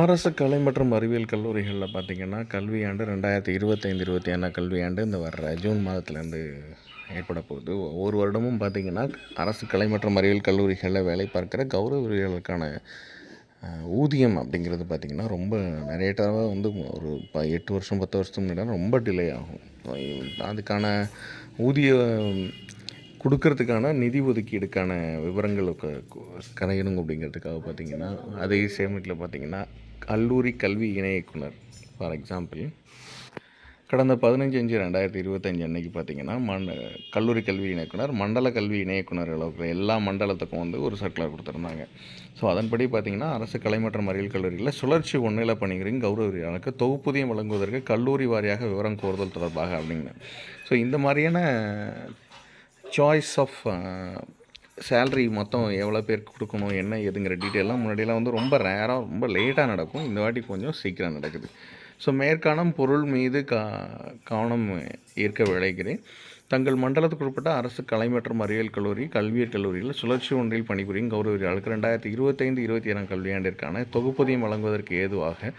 அரசு கலை மற்றும் அறிவியல் கல்லூரிகளில் பார்த்தீங்கன்னா கல்வியாண்டு ரெண்டாயிரத்தி இருபத்தைந்து இருபத்தி ஏழாம் கல்வியாண்டு இந்த வர்ற ஜூன் மாதத்துலேருந்து ஏற்பட போகுது. ஒவ்வொரு வருடமும் பார்த்தீங்கன்னா அரசு கலை மற்றும் அறிவியல் கல்லூரிகளில் வேலை பார்க்குற கௌரவ ஊதியம் அப்படிங்கிறது பார்த்திங்கன்னா ரொம்ப நிறைய தடவை வந்து ஒரு ப எட்டு வருஷம் பத்து வருஷத்துக்கு முன்னாடி ரொம்ப டிலே ஆகும். அதுக்கான ஊதியம் கொடுக்கறதுக்கான நிதி ஒதுக்கீடுக்கான விவரங்கள் கரையணும் அப்படிங்கிறதுக்காக பார்த்தீங்கன்னா அதே சேமிட்டில் பார்த்தீங்கன்னா கல்லூரி கல்வி இணை இயக்குனர் ஃபார் எக்ஸாம்பிள் கடந்த பதினஞ்சு அஞ்சு ரெண்டாயிரத்தி இருபத்தஞ்சு அன்னைக்கு பார்த்தீங்கன்னா மண்ட கல்லூரி கல்வி இயக்குனர் மண்டல கல்வி இணை இயக்குனர் அளவுக்கு எல்லா மண்டலத்துக்கும் வந்து ஒரு சர்க்குலர் கொடுத்துருந்தாங்க. ஸோ அதன்படி பார்த்தீங்கன்னா அரசு கலை மற்றும் அறிவியல் கல்லூரியில் சுழற்சி ஒன்றில் பணிகளின் கௌரவ தொகுப்புதியம் வழங்குவதற்கு கல்லூரி வாரியாக விவரம் கோருதல் தொடர்பாக அப்படிங்க. ஸோ இந்த மாதிரியான சாய்ஸ் ஆஃப் சேல்ரி மொத்தம் எவ்வளோ பேருக்கு கொடுக்கணும் என்ன ஏதுங்கிற டீட்டெயிலாம் முன்னாடியெல்லாம் வந்து ரொம்ப ரேராக ரொம்ப லேட்டாக நடக்கும். இந்த வாட்டி கொஞ்சம் சீக்கிரம் நடக்குது. ஸோ மேற்காணம் பொருள் மீது கா கவனம் ஈர்க்க விளைகிறேன் தங்கள் மண்டலத்துக்கு உட்பட்ட அரசு கலை மற்றும் அறிவியல் கல்லூரி கல்வியல் கல்லூரியில் சுழற்சி ஒன்றில் பணிபுரியும் கௌரவியாளருக்கு ரெண்டாயிரத்தி இருபத்தைந்து இருபத்தி ஏழாம் கல்வியாண்டிற்கான தொகுப்பதியம் வழங்குவதற்கு ஏதுவாக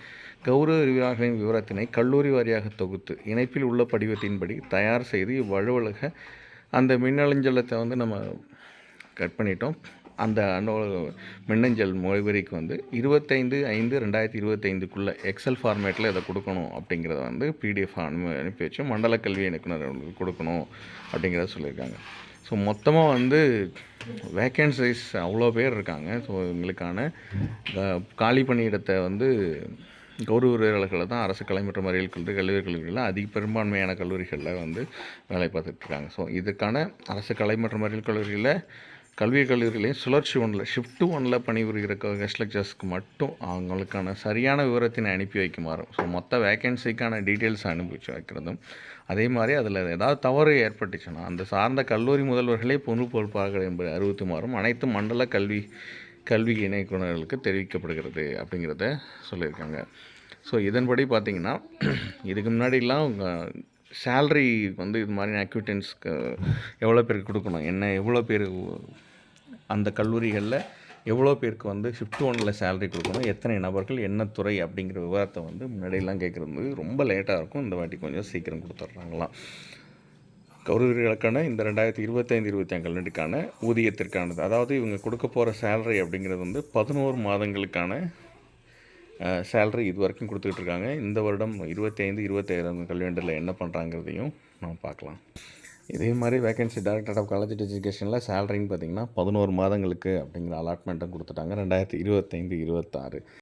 கௌரவ விரிவாளர்களின் விவரத்தினை கல்லூரி வாரியாக தொகுத்து இணைப்பில் உள்ள படிவத்தின்படி தயார் செய்து இவ்வலுவலக அந்த மின்னஞ்சலத்தை வந்து நம்ம கட் பண்ணிட்டோம். அந்த மின்னஞ்சல் முகவரிக்கு வந்து இருபத்தைந்து ஐந்து ரெண்டாயிரத்தி இருபத்தைந்துக்குள்ளே எக்ஸல் ஃபார்மேட்டில் இதை கொடுக்கணும் அப்படிங்கிறத வந்து பிடிஎஃப் அனு அனுப்பி வச்சு மண்டல கல்வி இயக்குநர்களுக்கு கொடுக்கணும் அப்படிங்கிறத சொல்லியிருக்காங்க. ஸோ மொத்தமாக வந்து வேக்கன்சிஸ் அவ்வளோ பேர் இருக்காங்க. ஸோ எங்களுக்கான காலி பணியிடத்தை வந்து கௌரவ உரையாளர்களை தான் அரசு கலை மற்றும் அறிவியல் கல்லூரி கல்லூரி கல்லூரிகளில் அதிக பெரும்பான்மையான கல்லூரிகளில் வந்து வேலை பார்த்துட்டு இருக்காங்க ஸோ இதுக்கான அரசு கலை மற்றும் அறிவியல் கல்லூரியில் கல்வி கல்லூரிகளையும் சுழற்சி ஒன்றில் ஷிஃப்ட் ஒன்றில் பணிபுரிகிற கெஸ்ட் லெக்சர்ஸ்க்கு மட்டும் அவங்களுக்கான சரியான விவரத்தினை அனுப்பி வைக்குமாறும். ஸோ மொத்த வேக்கன்சிக்கான டீட்டெயில்ஸ் அனுப்பிச்சு வைக்கிறதும் அதே மாதிரி அதில் ஏதாவது தவறு ஏற்பட்டுச்சுன்னா அந்த சார்ந்த கல்லூரி முதல்வர்களே பொது பொறுப்பாக என்பதை அறிவித்துமாறும் அனைத்து மண்டல கல்வி கல்வி இணைக்குனர்களுக்கு தெரிவிக்கப்படுகிறது அப்படிங்கிறத சொல்லியிருக்காங்க. ஸோ இதன்படி பார்த்தீங்கன்னா இதுக்கு முன்னாடிலாம் சேல்ரி வந்து இது மாதிரி அக்யூட்டன்ஸ்க்கு எவ்வளோ பேருக்கு கொடுக்கணும்? என்ன எவ்வளோ பேர் அந்த கல்லூரிகளில் எவ்வளோ பேருக்கு வந்து ஷிஃப்ட் ஒன்னில் சேலரி கொடுக்கணும்? எத்தனை நபர்கள்? என்ன துறை? அப்படிங்கிற விவரத்தை வந்து முன்னாடியெல்லாம் கேட்குறது ரொம்ப லேட்டாக இருக்கும். இந்த வாட்டி கொஞ்சம் சீக்கிரம் கொடுத்துட்றாங்களாம். கௌரவர்களுக்கான இந்த ரெண்டாயிரத்தி இருபத்தைந்து இருபத்தி அஞ்சு ஊதியத்திற்கானது. அதாவது இவங்க கொடுக்க போகிற சேலரி அப்படிங்கிறது வந்து பதினோரு மாதங்களுக்கான சேலரி இது வரைக்கும் கொடுத்துக்கிட்டு இருக்காங்க. இந்த வருடம் இருபத்தி ஐந்து இருபத்தையாயிரம் கல்வியாண்டில் என்ன பண்ணுறாங்கிறதையும் நம்ம பார்க்கலாம். இதே மாதிரி வேகன்சி டைரக்டர் ஆஃப் காலேஜ் எஜுகேஷனில் சேலரின்னு பார்த்தீங்கன்னா பதினோரு மாதங்களுக்கு அப்படிங்கிற அலாட்மெண்ட்டும் கொடுத்துட்டாங்க. ரெண்டாயிரத்தி இருபத்தைந்து இருபத்தாறு.